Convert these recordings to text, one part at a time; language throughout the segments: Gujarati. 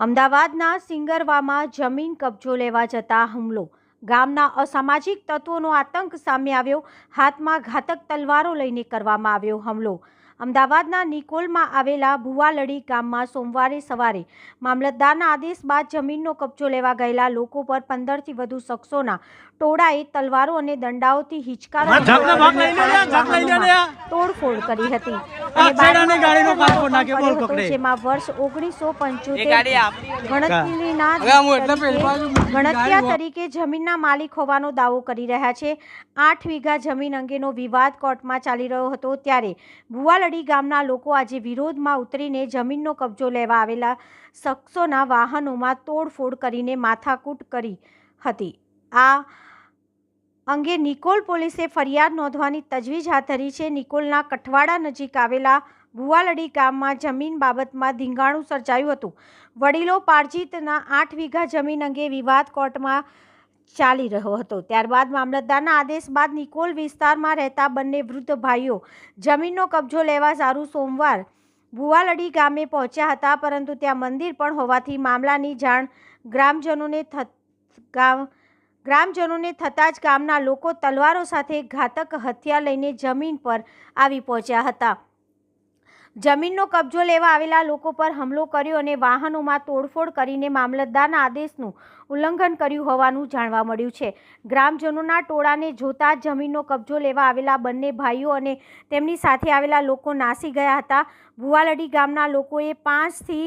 અમદાવાદના સિંગરવામાં જમીન કબજો લેવા જતા હુમલો. ગામના અસામાજિક તત્વોનો આતંક સામે આવ્યો. હાથમાં ઘાતક તલવારો લઈને કરવામાં આવ્યો હુમલો. અમદાવાદના નિકોલમાં આવેલા ભુવાલડી ગામમાં સોમવારે સવારે મામલતદારના આદેશ બાદ જમીનનો કબજો લેવા ગયેલા લોકો પર પંદરથી વધુ શખ્સોના ટોળાએ તલવારો અને દંડાઓથી હિચકારો. તોડફોડ કરી હતી. નાખે, બોલ જેમાં વર્ષ ગણતરીના તરીકે જમીનના માલિક હોવાનો દાવો કરી રહ્યા છે. આઠ વીઘા જમીન અંગેનો વિવાદ કોર્ટમાં ચાલી રહ્યો હતો ત્યારે ભુવાલડી ગામના લોકો આજે વિરોધમાં ઉતરીને જમીનનો કબજો લેવા આવેલા શખ્સોના વાહનોમાં તોડફોડ કરીને માથાકૂટ કરી હતી. આ અંગે નિકોલ પોલીસે ફરિયાદ નોંધવાની તજવીજ હાથ ધરી છે. નિકોલના કઠવાડા નજીક આવેલા ભુવાલડી ગામમાં જમીન બાબતમાં ધીંગાણું સર્જાયું હતું. વડીલો પારજીતના આઠ વીઘા જમીન અંગે વિવાદ કોર્ટમાં ચાલી રહ્યો હતો. ત્યારબાદ મામલતદારના આદેશ બાદ નિકોલ વિસ્તારમાં રહેતા બંને વૃદ્ધ ભાઈઓ જમીનનો કબજો લેવા સારું સોમવાર ભુવાલડી ગામે પહોંચ્યા હતા, પરંતુ ત્યાં મંદિર પણ હોવાથી મામલાની જાણ ગ્રામજનોને થ ગામ ગ્રામજનોને થતાં જ ગામના લોકો તલવારો સાથે ઘાતક હથિયાર લઈને જમીન પર આવી પહોંચ્યા હતા. જમીનનો કબજો લેવા આવેલા લોકો પર હુમલો કર્યો અને વાહનોમાં તોડફોડ કરીને મામલતદારના આદેશનું ઉલ્લંઘન કર્યું હોવાનું જાણવા મળ્યું છે. ગ્રામજનોના ટોળાને જોતા જ જમીનનો કબજો લેવા આવેલા બંને ભાઈઓ અને તેમની સાથે આવેલા લોકો નાસી ગયા હતા. ભુવાલડી ગામના લોકોએ પાંચથી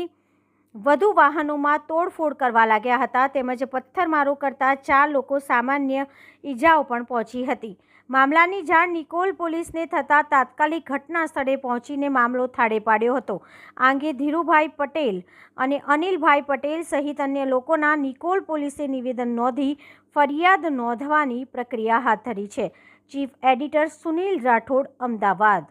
વધુ વાહનોમાં તોડફોડ કરવા લાગ્યા હતા તેમજ પથ્થરમારો કરતા ચાર લોકો સામાન્ય ઈજાઓ પણ પહોંચી હતી. મામલાની જાણ નિકોલ પોલીસને થતાં તાત્કાલિક ઘટના સ્થળે પહોંચીને મામલો થાળે પાડ્યો હતો. આ અંગે ધીરુભાઈ પટેલ અને અનિલભાઈ પટેલ સહિત અન્ય લોકોના નિકોલ પોલીસે નિવેદન નોંધી ફરિયાદ નોંધવાની પ્રક્રિયા હાથ ધરી છે. Chief editor Sunil Rathod, Ahmedabad.